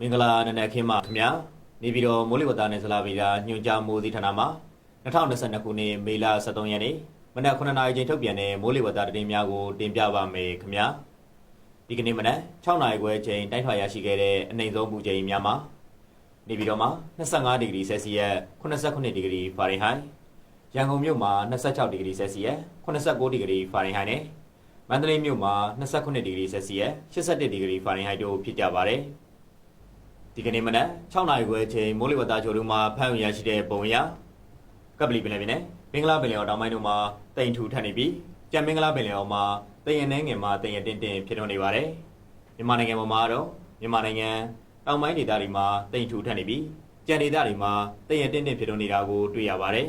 မင်္ဂလာနံနက်ခင်းပါခင်ဗျာနေပြည်တော်မိုးလေဝသနဲ့ဇလာဗီလာညွှန်ကြားမိုးသီးဌာနမှာ2022ခုနှစ်မေလ23ရက်နေ့မနက်9:00နာရီချိန်ထုတ်ပြန်တဲ့မိုးလေဝသသတင်းများကိုတင်ပြပါမယ်ခင်ဗျာဒီကနေ့မနက်6:00နာရီခွဲချိန်တိုင်းထွာရရှိခဲ့တဲ့အနိုင်ဆုံးပူချိန်များမှာနေပြည်တော်မှာ25ဒီဂရီဆယ်စီယပ်89ဒီဂရီဖာရင်ဟိုက်ရန်ကုန်မြို့မှာ26ဒီဂရီဆယ်စီယပ်89ဒီဂရီဖာရင်ဟိုက်နဲ့မန္တလေးမြို့မှာ29ဒီဂရီဆယ်စီယပ်81ဒီဂရီဖာရင်ဟိုက်တို့ဖြစ်ကြပါတယ်။ ဒီကနေ့မနက်6နာရီခွဲချိန်မိုးလေဝသချိုတို့မှာဖမ်းယူရရှိတဲ့ပုံအရကပလီပင်လယ်ပြင်နဲ့မင်္ဂလာပင်လယ်အော်တောင်ပိုင်းတို့မှာတိမ်ထူထပ်နေပြီးကြံမင်္ဂလာပင်လယ်အော်မှာတိမ်ရနှဲငယ်မှာတိမ်ရတင်းတင်းဖြစ်ထွန်းနေပါတယ်မြန်မာနိုင်ငံပေါ်မှာတော့မြန်မာနိုင်ငံတောင်ပိုင်းဒေသတွေမှာတိမ်ထူထပ်နေပြီးကြံဒေသတွေမှာတိမ်ရတင်းတင်းဖြစ်ထွန်းနေတာကိုတွေ့ရပါတယ်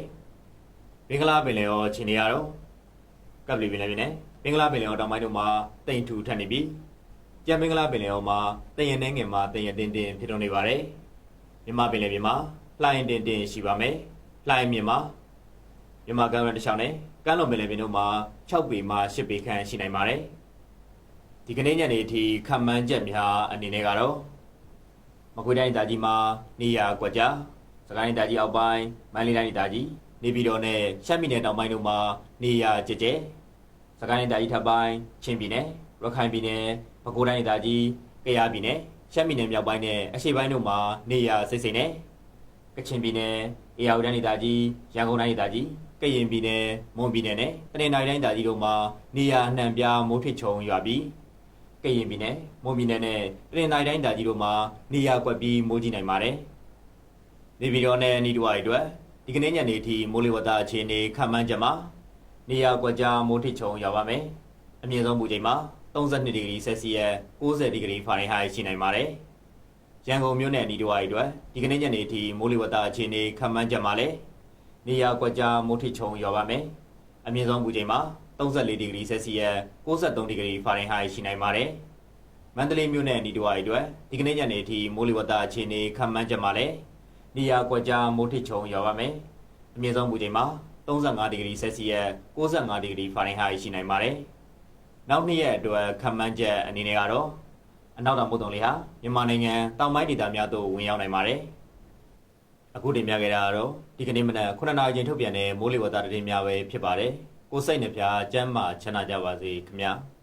မင်္ဂလာပင်လယ်အော်ခြေနေရတော့ကပလီပင်လယ်ပြင်နဲ့မင်္ဂလာပင်လယ်အော်တောင်ပိုင်းတို့မှာတိမ်ထူထပ်နေပြီး ကြံမင်္ဂလာပင်လယ်အော်မှာတည်ရင်နှဲငယ်မှာတည်ရင်တင်းတင်းဖြစ်ထွန်းနေပါတယ်။မြမပင်လယ်ပြင်မှာလှိုင်းတင်းတင်းရှိပါမယ်။လှိုင်းမြင်မှာမြမကမ်းရတစ်ချောင်းနဲ့ကမ်းလွန်ပင်လယ်ပြင်တို့မှာ6ပေမှ10ပေခန့်ရှိနိုင်ပါတယ်။ဒီကနေ့ညနေအထိခံမှန်းချက်များအနေနဲ့ကတော့မကွေးတိုင်းတာကြီးမှာနေရကွက်ကြားစကိုင်းတိုင်းတာကြီးအောက်ပိုင်းမန္တလေးတိုင်းတာကြီးနေပြည်တော်နဲ့ရှမ်းပြည်နယ်တောင်ပိုင်းတို့မှာနေရကြကြဲစကိုင်းတိုင်းတာကြီးထပ်ပိုင်းချင်းပြည်နယ် ရခိုင်ပြည်နယ်ပဲခူးတိုင်းဒေသကြီးကယားပြည်နယ်ရှမ်းပြည်နယ်မြောက်ပိုင်းနဲ့အရှေ့ပိုင်းတို့မှာနေရစိတ်စိတ်နဲ့ကချင်ပြည်နယ်အေရဝတီတိုင်းဒေသကြီးရန်ကုန်တိုင်းဒေသကြီးကရင်ပြည်နယ်မွန်ပြည်နယ်နဲ့တနင်္သာရီတိုင်းဒေသကြီးတို့မှာနေရအနှံပြားမိုးထစ်ချုံရွာပြီးကရင်ပြည်နယ်မွန်ပြည်နယ်နဲ့တနင်္သာရီတိုင်းဒေသကြီးတို့မှာနေရကွက်ပြီးမိုးကြီးနိုင်ပါတယ်နေပြည်တော်နဲ့အနီးတစ်ဝိုက်အတွက်ဒီကနေ့ညနေအထိမိုးလေဝသအခြေအနေခန့်မှန်းချက်မှာနေရကွက်ကြားမိုးထစ်ချုံရွာပါမယ်အမြင့်ဆုံးမူချိန်မှာ 32ဒီဂရီဆယ်စီယပ်90ဒီဂရီဖာရင်ဟိုက်ရှိနိုင်ပါတယ်။ရန်ကုန်မြို့နယ်အနီးတစ်ဝိုက်အတွက်ဒီကနေ့ညနေအထိမိုးလေဝသအခြေအနေခန့်မှန်းချက်မှာလည်းနေရာကွက်ကြားမိုးထိချုံရွာပါမယ်။အမြင့်ဆုံးပူချိန်မှာ34ဒီဂရီဆယ်စီယပ်63ဒီဂရီဖာရင်ဟိုက်ရှိနိုင်ပါတယ်။မန္တလေးမြို့နယ်အနီးတစ်ဝိုက်အတွက်ဒီကနေ့ညနေအထိမိုးလေဝသအခြေအနေခန့်မှန်းချက်မှာလည်းနေရာကွက်ကြားမိုးထိချုံရွာပါမယ်။အမြင့်ဆုံးပူချိန်မှာ35ဒီဂရီဆယ်စီယပ်65ဒီဂရီဖာရင်ဟိုက်ရှိနိုင်ပါတယ်။ နောက်နှစ်ရက်အတွက်ခံမှန်းချက်အနေနဲ့ကတော့အနောက်တောင်မုတ်တုံလေးဟာမြန်မာနိုင်ငံတောင်ပိုင်းဒေသများသို့ဝင်ရောက်နိုင်ပါတယ်။အခုတင်ပြခဲ့တာကတော့ဒီကနေ့မနက်9:00နာရီချိန်ထုတ်ပြန်တဲ့မိုးလေဝသသတင်းများပဲဖြစ်ပါတယ်။ကိုယ်စိတ်နှပြကျမ်းမာချမ်းသာကြပါစေခင်ဗျာ။